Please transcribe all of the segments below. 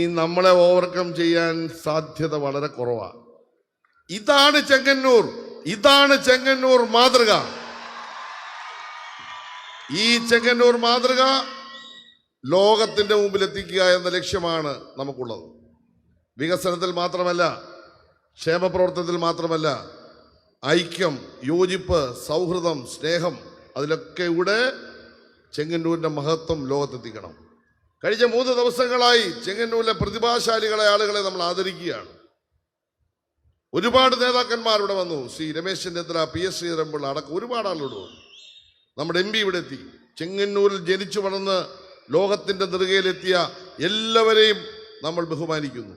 ഈ നമ്മളെ ഓവർകം ചെയ്യാൻ സാധ്യത വളരെ കുറവാണ് ഇതാണ് ചെങ്ങന്നൂർ. ഇതാണ് ചെങ്ങന്നൂർ മാതൃക. ഈ ചെങ്ങന്നൂർ മാതൃക ലോകത്തിന്റെ മുമ്പിൽ എത്തിക്കുക എന്ന ലക്ഷ്യമാണ് നമുക്കുള്ളത്. വികസനത്തിൽ മാത്രമല്ല ക്ഷേമപ്രവർത്തനത്തിൽ മാത്രമല്ല ഐക്യം യോജിപ്പ് സൗഹൃദം സ്നേഹം അതിലൊക്കെ ഇവിടെ ചെങ്ങന്നൂരിന്റെ മഹത്വം ലോകത്തെത്തിക്കണം. കഴിഞ്ഞ മൂന്ന് ദിവസങ്ങളായി ചെങ്ങന്നൂരിലെ പ്രതിഭാശാലികളെ ആളുകളെ നമ്മൾ ആദരിക്കുകയാണ്. ഒരുപാട് നേതാക്കന്മാർ ഇവിടെ വന്നു. C Ramesh Chennithala P S Sreedharan Pillai അടക്കം ഒരുപാട് ആളുകൾ വന്നു. നമ്മുടെ എം പി ഇവിടെ എത്തി. ചെങ്ങന്നൂരിൽ ജനിച്ചു വളർന്ന് ലോകത്തിന്റെ നെറുകയിലെത്തിയ എല്ലാവരെയും നമ്മൾ ബഹുമാനിക്കുന്നു.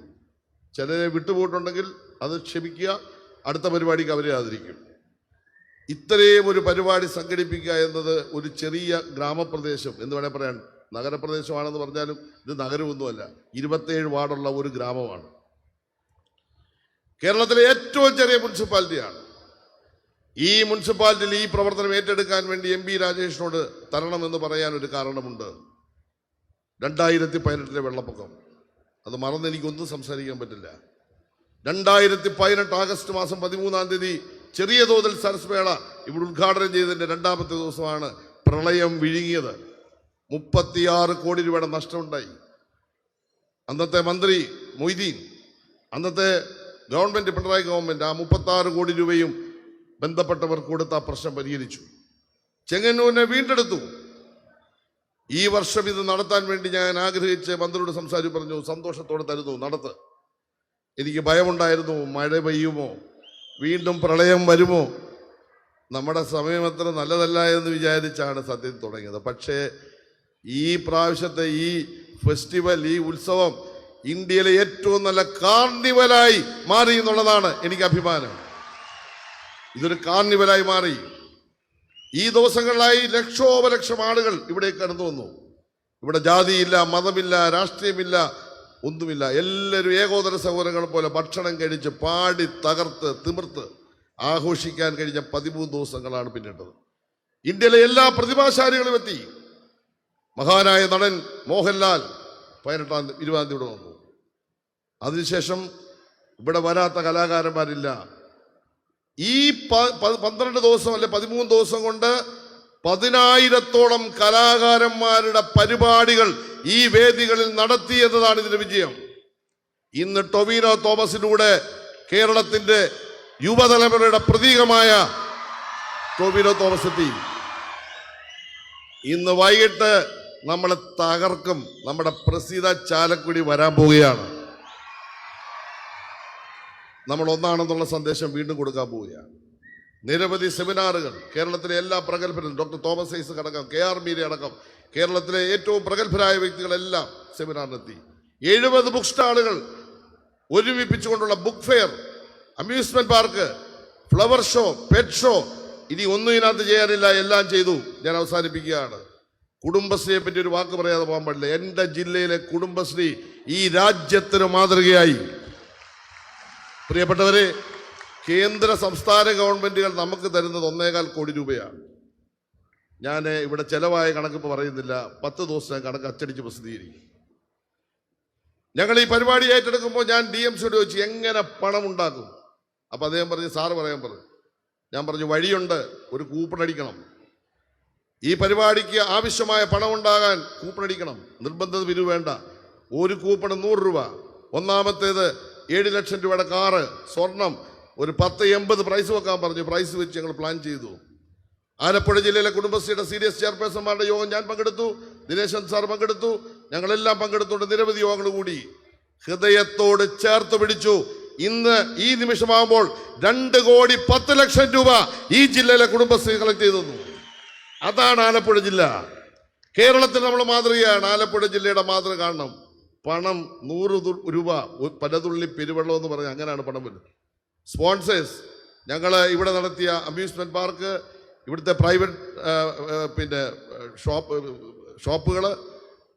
ചിലരെ വിട്ടുപോയിട്ടുണ്ടെങ്കിൽ അത് ക്ഷമിക്കുക അടുത്ത പരിപാടിക്ക് അവരെ ആദരിക്കും. ഇത്രയും ഒരു പരിപാടി സംഘടിപ്പിക്കുക എന്നത് ഒരു ചെറിയ ഗ്രാമപ്രദേശം എന്ന് വേണേൽ പറയാൻ നഗരപ്രദേശമാണെന്ന് പറഞ്ഞാലും ഇത് നഗരമൊന്നുമല്ല. ഇരുപത്തേഴ് വാർഡുള്ള ഒരു ഗ്രാമമാണ്. കേരളത്തിലെ ഏറ്റവും ചെറിയ മുനിസിപ്പാലിറ്റിയാണ്. ഈ മുനിസിപ്പാലിറ്റിയിൽ ഈ പ്രവർത്തനം ഏറ്റെടുക്കാൻ വേണ്ടി എം പി രാജേഷിനോട് തരണമെന്ന് പറയാൻ ഒരു കാരണമുണ്ട്. രണ്ടായിരത്തി പതിനെട്ടിലെ വെള്ളപ്പൊക്കം. അത് മറന്ന് എനിക്കൊന്നും സംസാരിക്കാൻ പറ്റില്ല. രണ്ടായിരത്തി പതിനെട്ട് ആഗസ്റ്റ് മാസം പതിമൂന്നാം തീയതി ചെറിയ തോതിൽ സരസ്മേള ഇവിടെ ഉദ്ഘാടനം ചെയ്തതിന്റെ രണ്ടാമത്തെ ദിവസമാണ് പ്രളയം വിഴുങ്ങിയത്. മുപ്പത്തിയാറ് കോടി രൂപയുടെ നഷ്ടമുണ്ടായി. അന്നത്തെ മന്ത്രി മൊയ്തീൻ അന്നത്തെ ഗവൺമെന്റ് പിണറായി ഗവൺമെന്റ് ആ മുപ്പത്തി കോടി രൂപയും ബന്ധപ്പെട്ടവർ കൊടുത്ത ആ പ്രശ്നം പരിഹരിച്ചു. ചെങ്ങന്നൂരിനെ വീണ്ടെടുത്തു. ഈ വർഷം ഇത് നടത്താൻ വേണ്ടി ഞാൻ ആഗ്രഹിച്ച് മന്ത്രിയോട് സംസാരിച്ച് പറഞ്ഞു സന്തോഷത്തോടെ തരുന്നു നടത്ത്. എനിക്ക് ഭയമുണ്ടായിരുന്നു മഴ പെയ്യുമോ വീണ്ടും പ്രളയം വരുമോ? നമ്മുടെ സമയം അത്ര നല്ലതല്ല എന്ന് വിചാരിച്ചാണ് സത്യം തുടങ്ങിയത്. പക്ഷേ ഈ പ്രാവശ്യത്തെ ഈ ഫെസ്റ്റിവൽ ഈ ഉത്സവം ഇന്ത്യയിലെ ഏറ്റവും നല്ല കാർണിവലായി മാറി എന്നുള്ളതാണ് എനിക്ക് അഭിമാനം. ഇതൊരു കാർണിവലായി മാറി. ഈ ദിവസങ്ങളിലായി ലക്ഷോപലക്ഷം ആളുകൾ ഇവിടേക്ക് കടന്നു വന്നു. ഇവിടെ ജാതിയില്ല മതമില്ല രാഷ്ട്രീയമില്ല ഒന്നുമില്ല. എല്ലാവരും ഏകോദര സഹോദരങ്ങൾ പോലെ ഭക്ഷണം കഴിച്ച് പാടി തകർത്ത് തിമിർത്ത് ആഘോഷിക്കാൻ കഴിഞ്ഞ പതിമൂന്ന് ദിവസങ്ങളാണ് പിന്നിട്ടത്. ഇന്ത്യയിലെ എല്ലാ പ്രതിഭാശാലികളും എത്തി. മഹാനായ നടൻ മോഹൻലാൽ പതിനെട്ടാം ഇരുപതാം തീയതി ഇവിടെ വന്നു. അതിനുശേഷം ഇവിടെ വരാത്ത കലാകാരന്മാരില്ല. ഈ പന്ത്രണ്ട് ദിവസം അല്ലെ പതിമൂന്ന് ദിവസം കൊണ്ട് പതിനായിരത്തോളം കലാകാരന്മാരുടെ പരിപാടികൾ ഈ വേദികളിൽ നടത്തി എന്നതാണ് ഇതിന്റെ വിജയം. ഇന്ന് ടൊവിനോ തോമസിലൂടെ കേരളത്തിന്റെ യുവതലമുറയുടെ പ്രതീകമായ ടൊവിനോ തോമസ് എത്തി ഇന്ന് വൈകിട്ട് നമ്മളെ തകർക്കും. നമ്മുടെ പ്രസീത ചാലക്കുടി വരാൻ പോവുകയാണ്. നമ്മൾ ഒന്നാണെന്നുള്ള സന്ദേശം വീണ്ടും കൊടുക്കാൻ പോവുകയാണ്. നിരവധി സെമിനാറുകൾ കേരളത്തിലെ എല്ലാ പ്രഗത്ഭരും ഡോക്ടർ തോമസ് ഐസക് അടക്കം കെ ആർ മീര അടക്കം കേരളത്തിലെ ഏറ്റവും പ്രഗത്ഭരായ വ്യക്തികളെല്ലാം സെമിനാറിനെത്തി. എഴുപത് ബുക്ക് സ്റ്റാളുകൾ ഒരുമിപ്പിച്ചുകൊണ്ടുള്ള book fair amusement park flower show pet show ഇനി ഒന്നും ഇതിനകത്ത് ചെയ്യാനില്ല എല്ലാം ചെയ്തു. ഞാൻ അവസാനിപ്പിക്കുകയാണ്. കുടുംബശ്രീയെ പറ്റി ഒരു വാക്ക് പറയാതെ പോകാൻ പാടില്ല. എന്റെ ജില്ലയിലെ കുടുംബശ്രീ ഈ രാജ്യത്തിന് മാതൃകയായി. പ്രിയപ്പെട്ടവരെ കേന്ദ്ര സംസ്ഥാന ഗവൺമെന്റുകൾ നമുക്ക് തരുന്നത് ഒന്നേകാൽ കോടി രൂപയാണ്. ഞാൻ ഇവിടെ ചെലവായ കണക്കിപ്പോൾ പറയുന്നില്ല. പത്ത് ദിവസം ഞാൻ കണക്ക് അച്ചടിച്ച് പ്രസിദ്ധീകരിക്കും. ഞങ്ങൾ ഈ പരിപാടി ഏറ്റെടുക്കുമ്പോൾ ഞാൻ ഡി എം സിയോട് ചോദിച്ചു എങ്ങനെ പണം ഉണ്ടാക്കും? അപ്പം അദ്ദേഹം പറഞ്ഞു സാറ് പറയാൻ പറഞ്ഞു. ഞാൻ പറഞ്ഞു വഴിയുണ്ട്. ഒരു കൂപ്പൺ അടിക്കണം. ഈ പരിപാടിക്ക് ആവശ്യമായ പണം ഉണ്ടാകാൻ കൂപ്പൺ അടിക്കണം. നിർബന്ധ പിരിവ് വേണ്ട. ഒരു കൂപ്പൺ നൂറ് രൂപ. ഒന്നാമത്തേത് ഏഴ് ലക്ഷം രൂപയുടെ കാറ് സ്വർണം ഒരു പത്ത് എൺപത് പ്രൈസ് വെക്കാൻ പറഞ്ഞു. പ്രൈസ് വെച്ച് ഞങ്ങൾ പ്ലാൻ ചെയ്തു. ആലപ്പുഴ ജില്ലയിലെ കുടുംബശ്രീയുടെ സീരിയസ് ചെയർപേഴ്സൺമാരുടെ യോഗം ഞാൻ പങ്കെടുത്തു. ദിനേശൻ സാർ പങ്കെടുത്തു. ഞങ്ങളെല്ലാം പങ്കെടുത്തുകൊണ്ട് നിരവധി യോഗങ്ങൾ കൂടി. ഹൃദയത്തോട് ചേർത്ത് പിടിച്ചു. ഇന്ന് ഈ നിമിഷമാകുമ്പോൾ രണ്ട് കോടി പത്ത് ലക്ഷം രൂപ ഈ ജില്ലയിലെ കുടുംബശ്രീ കളക്ട് ചെയ്തു അതാണ് ആലപ്പുഴ ജില്ല. കേരളത്തിൽ നമ്മൾ മാതൃകയാണ്. ആലപ്പുഴ ജില്ലയുടെ മാതൃക കാണണം പണം നൂറ് രൂപ പലതുള്ളി പെരുവെള്ളം എന്ന് പറഞ്ഞാൽ അങ്ങനെയാണ് പണം വരുന്നത്. സ്പോൺസേഴ്സ് ഞങ്ങൾ ഇവിടെ നടത്തിയ അമ്യൂസ്മെന്റ് പാർക്ക് ഇവിടുത്തെ പ്രൈവറ്റ് പിന്നെ ഷോപ്പ് ഷോപ്പുകൾ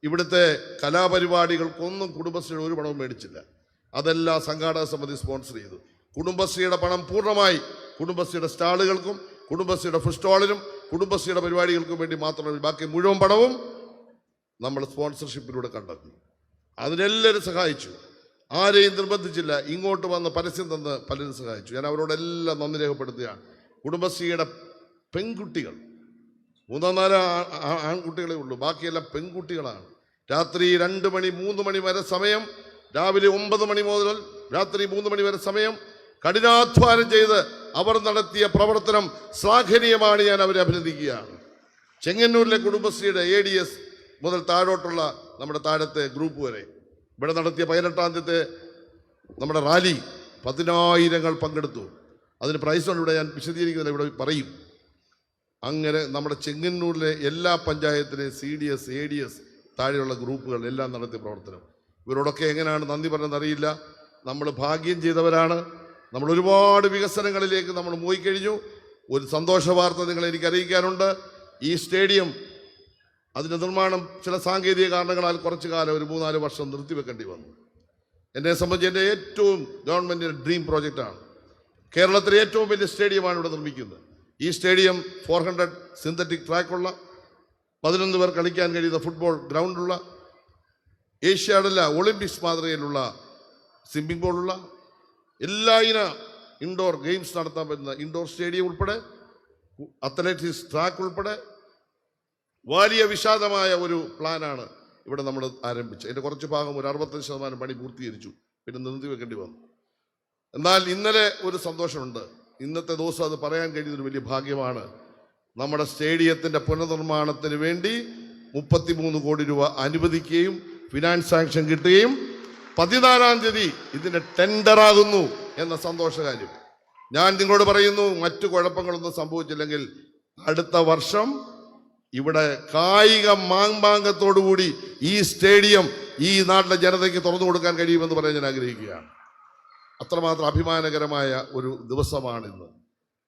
ഇവിടുത്തെ കലാപരിപാടികൾക്കൊന്നും കുടുംബശ്രീയുടെ ഒരു പണവും മേടിച്ചില്ല. അതെല്ലാം സംഘാടക സമിതി സ്പോൺസർ ചെയ്തു. കുടുംബശ്രീയുടെ പണം പൂർണമായി കുടുംബശ്രീയുടെ സ്റ്റാളുകൾക്കും കുടുംബശ്രീയുടെ ഫുഡ് സ്റ്റാളിനും കുടുംബശ്രീയുടെ പരിപാടികൾക്കും വേണ്ടി മാത്രമല്ല ബാക്കി മുഴുവൻ പണവും നമ്മൾ സ്പോൺസർഷിപ്പിലൂടെ കണ്ടെത്തി. അതിനെല്ലാവരും സഹായിച്ചു. ആരെയും നിർബന്ധിച്ചില്ല. ഇങ്ങോട്ട് വന്ന് പരസ്യം തന്ന് പലരും സഹായിച്ചു. ഞാൻ അവരോടെല്ലാം നന്ദി രേഖപ്പെടുത്തുകയാണ്. കുടുംബശ്രീയുടെ പെൺകുട്ടികൾ. മൂന്നോ നാലോ ആൺകുട്ടികളെ ഉള്ളൂ. ബാക്കിയെല്ലാം പെൺകുട്ടികളാണ്. രാത്രി രണ്ട് മണി മൂന്ന് മണി വരെ സമയം രാവിലെ ഒമ്പത് മണി മുതൽ രാത്രി മൂന്ന് മണി വരെ സമയം കഠിനാധ്വാനം ചെയ്ത് അവർ നടത്തിയ പ്രവർത്തനം ശ്ലാഘനീയമാണ് ഞാൻ അവരെ അഭിനന്ദിക്കുകയാണ്. ചെങ്ങന്നൂരിലെ കുടുംബശ്രീയുടെ എ ഡി എസ് മുതൽ താഴോട്ടുള്ള നമ്മുടെ താഴത്തെ ഗ്രൂപ്പ് വരെ. ഇവിടെ നടത്തിയ പതിനെട്ടാം തീയതി നമ്മുടെ റാലി പതിനായിരങ്ങൾ പങ്കെടുത്തു. അതിന് പ്രൈസാണ് ഇവിടെ ഞാൻ വിശദീകരിക്കുന്നില്ല ഇവിടെ പറയും. അങ്ങനെ നമ്മുടെ ചെങ്ങന്നൂരിലെ എല്ലാ പഞ്ചായത്തിലെ C D S A D S താഴെയുള്ള ഗ്രൂപ്പുകൾ എല്ലാം നടത്തിയ പ്രവർത്തനം. ഇവരോടൊക്കെ എങ്ങനെയാണ് നന്ദി പറഞ്ഞതെന്നറിയില്ല. നമ്മൾ ഭാഗ്യം ചെയ്തവരാണ്. നമ്മൾ ഒരുപാട് വികസനങ്ങളിലേക്ക് നമ്മൾ പോയിക്കഴിഞ്ഞു ഒരു സന്തോഷ വാർത്ത നിങ്ങൾ എനിക്ക് അറിയിക്കാനുണ്ട്. ഈ സ്റ്റേഡിയം അതിന്റെ നിർമ്മാണം ചില സാങ്കേതിക കാരണങ്ങളാൽ കുറച്ചു കാലം ഒരു മൂന്നാൽ വർഷം നിർത്തിവെക്കേണ്ടി വന്നു. എന്നെ സംബന്ധിച്ച് എന്റെ ഏറ്റവും ഗവൺമെന്റിന്റെ ഡ്രീം പ്രോജക്റ്റാണ്. കേരളത്തിലെ ഏറ്റവും വലിയ സ്റ്റേഡിയമാണ് ഇവിടെ നിർമ്മിക്കുന്നത്. ഈ സ്റ്റേഡിയം ഫോർ ഹൺഡ്രഡ് സിന്തറ്റിക് ട്രാക്കുള്ള പതിനൊന്ന് പേർ കളിക്കാൻ കഴിയുന്ന ഫുട്ബോൾ ഗ്രൗണ്ടുള്ള ഏഷ്യാഡല്ല ഒളിമ്പിക്സ് മാതൃകയിലുള്ള സ്വിമ്മിംഗ് പൂളുള്ള എല്ലാ ഇന ഇൻഡോർ ഗെയിംസ് നടത്താൻ പറ്റുന്ന ഇൻഡോർ സ്റ്റേഡിയം ഉൾപ്പെടെ അത്ലറ്റിക്സ് ട്രാക്ക് ഉൾപ്പെടെ വലിയ വിഷാദമായ ഒരു പ്ലാനാണ് ഇവിടെ നമ്മൾ ആരംഭിച്ചത്. അതിന്റെ കുറച്ച് ഭാഗം ഒരു അറുപത്തഞ്ച് ശതമാനം പണി പൂർത്തീകരിച്ചു. പിന്നെ നിർത്തി വെക്കേണ്ടി വന്നു. എന്നാൽ ഇന്നലെ ഒരു സന്തോഷമുണ്ട്. ഇന്നത്തെ ദിവസം അത് പറയാൻ കഴിയുന്നൊരു വലിയ ഭാഗ്യമാണ്. നമ്മുടെ സ്റ്റേഡിയത്തിന്റെ പുനർനിർമ്മാണത്തിന് വേണ്ടി മുപ്പത്തിമൂന്ന് കോടി രൂപ അനുവദിക്കുകയും ഫിനാൻസ് സാങ്ഷൻ കിട്ടുകയും പതിനാലാം തീയതി ഇതിന്റെ ടെൻഡറാകുന്നു എന്ന സന്തോഷകാര്യം ഞാൻ നിങ്ങളോട് പറയുന്നു മറ്റു കുഴപ്പങ്ങളൊന്നും സംഭവിച്ചില്ലെങ്കിൽ അടുത്ത വർഷം ഇവിടെ കായിക മാങ്മാങ്കത്തോടുകൂടി ഈ സ്റ്റേഡിയം ഈ നാട്ടിലെ ജനതയ്ക്ക് തുറന്നു കൊടുക്കാൻ കഴിയുമെന്ന് പറയാൻ ഞാൻ ആഗ്രഹിക്കുകയാണ്. അത്രമാത്രം അഭിമാനകരമായ ഒരു ദിവസമാണിന്ന്.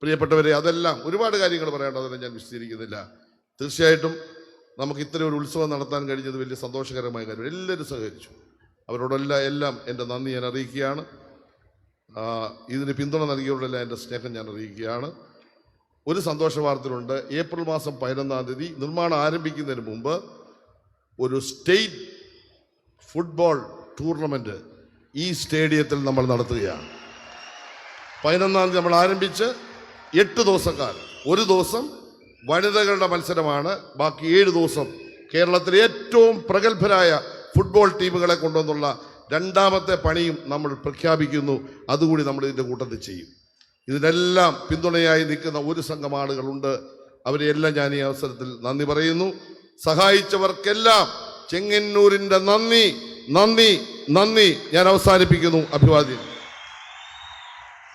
പ്രിയപ്പെട്ടവരെ അതെല്ലാം ഒരുപാട് കാര്യങ്ങൾ പറയേണ്ടതെല്ലാം ഞാൻ വിശദീകരിക്കുന്നില്ല. തീർച്ചയായിട്ടും നമുക്ക് ഇത്തരം ഒരു ഉത്സവം നടത്താൻ കഴിഞ്ഞത് വലിയ സന്തോഷകരമായ കാര്യം എല്ലാവരും സഹകരിച്ചു. അവരോടെല്ലാം എല്ലാം എന്റെ നന്ദി ഞാൻ അറിയിക്കുകയാണ്. ഇതിന് പിന്തുണ നൽകിയവരോടെല്ലാം എന്റെ സ്നേഹം ഞാൻ അറിയിക്കുകയാണ്. ഒരു സന്തോഷ വാർത്തയുണ്ട് ഏപ്രിൽ മാസം പതിനൊന്നാം തീയതി നിർമ്മാണം ആരംഭിക്കുന്നതിന് മുമ്പ് ഒരു സ്റ്റേറ്റ് ഫുട്ബോൾ ടൂർണമെന്റ് ഈ സ്റ്റേഡിയത്തിൽ നമ്മൾ നടത്തുകയാണ്. പതിനൊന്നാം തീയതി നമ്മൾ ആരംഭിച്ച് എട്ട് ദിവസക്കാലം. ഒരു ദിവസം വനിതകളുടെ മത്സരമാണ്. ബാക്കി ഏഴ് ദിവസം കേരളത്തിലെ ഏറ്റവും പ്രഗത്ഭരായ ഫുട്ബോൾ ടീമുകളെ കൊണ്ടുവന്നുള്ള രണ്ടാമത്തെ പണിയും നമ്മൾ പ്രഖ്യാപിക്കുന്നു. അതുകൂടി നമ്മൾ ഇതിന്റെ കൂട്ടത്തിൽ ചെയ്യും. ഇതിനെല്ലാം പിന്തുണയായി നിൽക്കുന്ന ഒരു സംഘം ആളുകളുണ്ട്. അവരെയെല്ലാം ഞാൻ ഈ അവസരത്തിൽ നന്ദി പറയുന്നു. സഹായിച്ചവർക്കെല്ലാം ചെങ്ങന്നൂരിന്റെ നന്ദി നന്ദി നന്ദി ഞാൻ അവസാനിപ്പിക്കുന്നു. അഭിവാദ്യം.